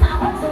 สาวคนสวย